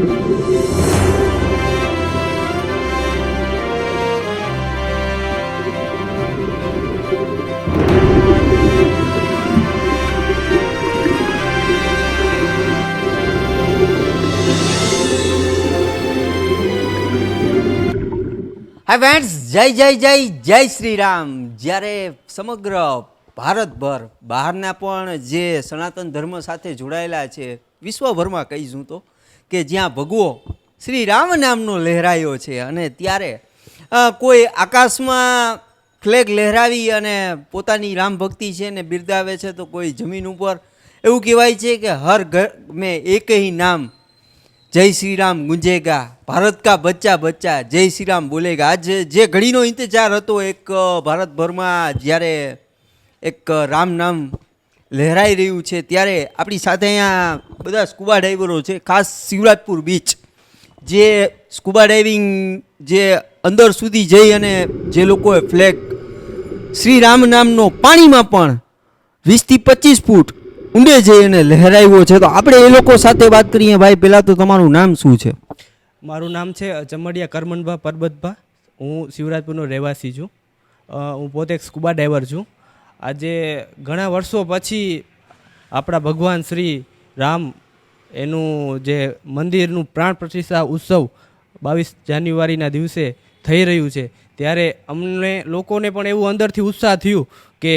હા ફ્રેન્ડ્સ જય જય જય જય શ્રી રામ જ્યારે સમગ્ર ભારતભર બહારના પણ જે સનાતન ધર્મ સાથે જોડાયેલા છે, વિશ્વભરમાં કહીશું તો કે જ્યાં ભગવો શ્રી રામ નામનો લહેરાયો છે અને ત્યારે કોઈ આકાશમાં ફ્લેગ લહેરાવી અને પોતાની રામ ભક્તિ છે ને બિરદાવે છે તો કોઈ જમીન ઉપર, એવું કહેવાય છે કે હર ઘર મેં એક નામ જય શ્રી રામ ગુંજેગા, ભારત કા બચ્ચા બચ્ચા, જય શ્રી રામ બોલેગા. આજે જે ઘડીનો ઇંતજાર હતો એક ભારતભરમાં જ્યારે એક રામ નામ લહેરાઈ રહ્યું છે. ત્યારે આપણી સાથે અહીંયા બધા સ્કૂબા ડાઈવરો છે. ખાસ શિવરાજપુર બીચ જે સ્કૂબા ડાઇવિંગ જે અંદર સુધી જઈ અને જે લોકોએ ફ્લેગ શ્રી રામ નામનો પાણીમાં પણ વીસથી પચીસ ફૂટ ઊંડે જઈ અને લહેરાવ્યો છે. તો આપણે એ લોકો સાથે વાત કરીએ. ભાઈ, પહેલાં તો તમારું નામ શું છે? મારું નામ છે ચમડિયા કરમનભા પરબતભા. હું શિવરાજપુરનો રહેવાસી છું. હું પોતે એક સ્કૂબા ડાઈવર છું. આજે ઘણા વર્ષો પછી આપણા ભગવાન શ્રી રામ એનું જે મંદિરનું પ્રાણ પ્રતિષ્ઠા ઉત્સવ બાવીસ જાન્યુઆરીના દિવસે થઈ રહ્યું છે. ત્યારે અમને લોકોને પણ એવું અંદરથી ઉત્સાહ થયું કે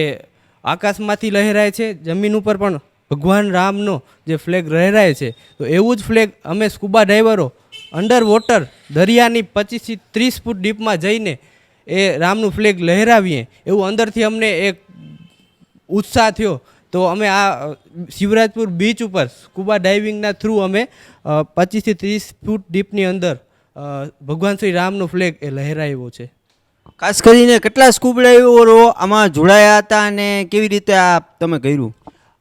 આકાશમાંથી લહેરાય છે, જમીન ઉપર પણ ભગવાન રામનો જે ફ્લેગ લહેરાય છે. તો એવું જ ફ્લેગ અમે સ્કૂબા ડ્રાઈવરો અંડર વોટર દરિયાની પચીસથી ત્રીસ ફૂટ ડીપમાં જઈને એ રામનું ફ્લેગ લહેરાવીએ એવું અંદરથી અમને એક ઉત્સાહ થયો, તો અમે આ શિવરાજપુર બીચ ઉપર સ્કૂબા ડાઇવિંગના થ્રુ અમે પચીસથી ત્રીસ ફૂટ ડીપની અંદર ભગવાન શ્રી રામનો ફ્લેગ એ લહેરાવ્યો છે. ખાસ કરીને કેટલા સ્કૂબ ડાઇવરો આમાં જોડાયા હતા અને કેવી રીતે આ તમે કર્યું?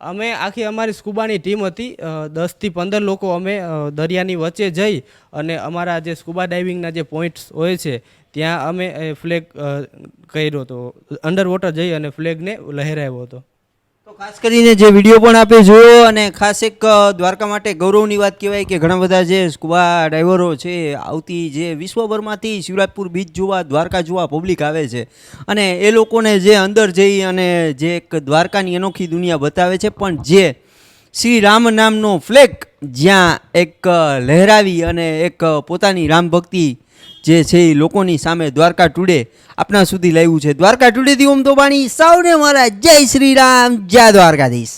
અમે આખી અમારી સ્કૂબાની ટીમ હતી. દસથી પંદર લોકો અમે દરિયાની વચ્ચે જઈ અને અમારા જે સ્કૂબા ડાઇવિંગના જે પોઈન્ટ્સ હોય છે, ત્યાં અમે ફ્લેગ કર્યો હતો. અંડર વોટર જઈ અને ફ્લેગને લહેરાવ્યો હતો. ખાસ કરીને જે વીડિયો પણ આપે જોયો અને ખાસ એક દ્વારકા માટે ગૌરવની વાત કહેવાય કે ઘણા બધા જે સ્કુબા ડ્રાઈવરો છે, આવતી જે વિશ્વભરમાંથી શિવરાજપુર બીચ જોવા, દ્વારકા જોવા પબ્લિક આવે છે. અને એ લોકોને જે અંદર જઈ અને જે એક દ્વારકાની અનોખી દુનિયા બતાવે છે, પણ જે શ્રી રામ નામનો ફ્લેગ જ્યાં એક લહેરાવી અને એક પોતાની રામ ભક્તિ જે છે એ લોકોની સામે દ્વારકા ટુડે આપણા સુધી લાવ્યું છે. દ્વારકા ટુડેથી ઓમ તો બાણી. સૌને મારા જય શ્રી રામ જય દ્વારકાધીશ.